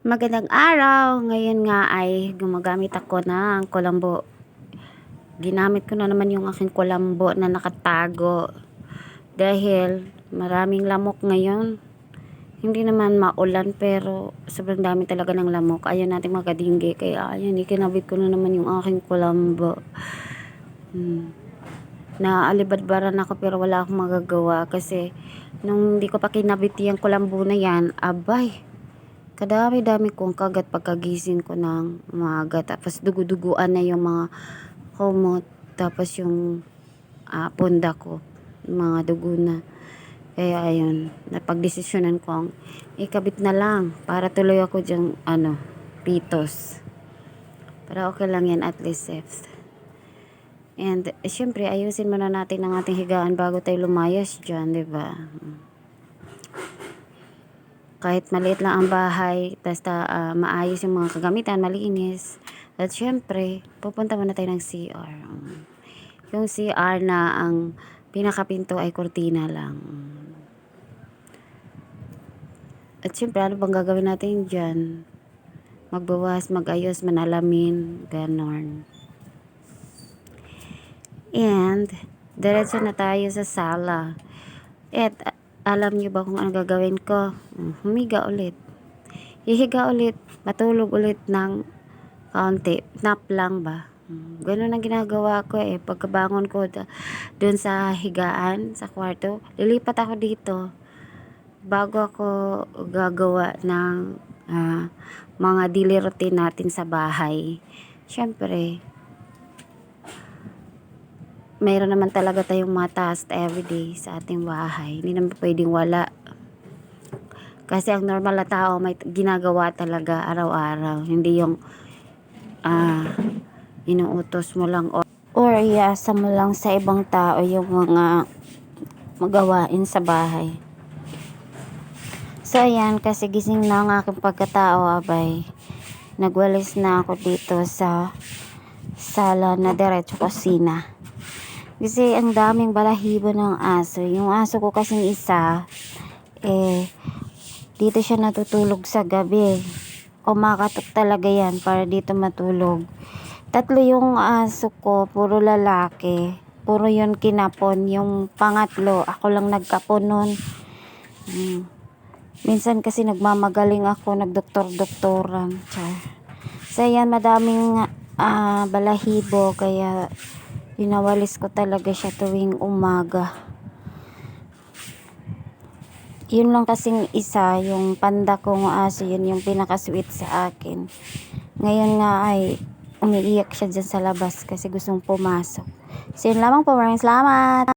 Magandang araw! Ngayon nga ay gumagamit ako ng kulambo. Ginamit ko na naman yung aking kulambo na nakatago. Dahil maraming lamok ngayon. Hindi naman maulan pero sobrang dami talaga ng lamok. Ayaw natin makadinggi. Kaya ayun, ikinabit ko na naman yung aking kulambo. Hmm. Naalibadbaran ako pero wala akong magagawa kasi nung hindi ko pa kinabit yung kulambo na yan, abay, kadami-dami kong kagat pagkagising ko ng umaga. Tapos dugu-duguan na yung mga kumot. Tapos yung uh, punda ko, mga dugo na. Kaya ayun, napagdesisyonan kong ikabit na lang para tuloy ako dyan, ano, pitos. Pero okay lang yan at least safe. And, eh, syempre, ayusin muna natin ang ating higaan bago tayo lumayas dyan, di ba? Kahit maliit lang ang bahay, basta uh, maayos yung mga kagamitan, malinis. At syempre, pupunta muna tayo ng CR. Yung CR na ang pinakapinto ay kurtina lang. At syempre, ano bang gagawin natin dyan? Magbawas, magayos, manalamin, ganon. And, diretso na tayo sa sala. At, alam niyo ba kung ano gagawin ko? Hmm, humiga ulit. Hihiga ulit, matulog ulit ng kaunti. Nap lang ba? Hmm, ganun ang ginagawa ko eh. Pagkabangon ko doon sa higaan, sa kwarto, lilipat ako dito bago ako gagawa ng uh, mga daily routine natin sa bahay. Siyempre, mayroon naman talaga tayong mga task everyday sa ating bahay. Hindi naman pwedeng wala. Kasi ang normal na tao may ginagawa talaga araw-araw. Hindi yung uh, inuutos mo lang or, or iasa mo lang sa ibang tao yung mga magawain sa bahay. So, ayan, kasi gising na ang aking pagkatao, abay. Nagwalis na ako dito sa sala na diretso kusina. Kasi ang daming balahibo ng aso. Yung aso ko kasing isa, eh, dito siya natutulog sa gabi. Kumakatok talaga yan para dito matulog. Tatlo yung aso ko, puro lalaki. Puro yun kinapon. Yung pangatlo, ako lang nagkapon nun. Hmm. Minsan kasi nagmamagaling ako, nagdoktor-doktoran. So, yan, madaming uh, balahibo, kaya Pinawalis ko talaga siya tuwing umaga. Yun lang kasing isa, yung panda kong aso, yun yung pinaka-sweet sa akin. Ngayon nga ay umiiyak siya dyan sa labas kasi gustong pumasok. So yun lamang po, maraming salamat!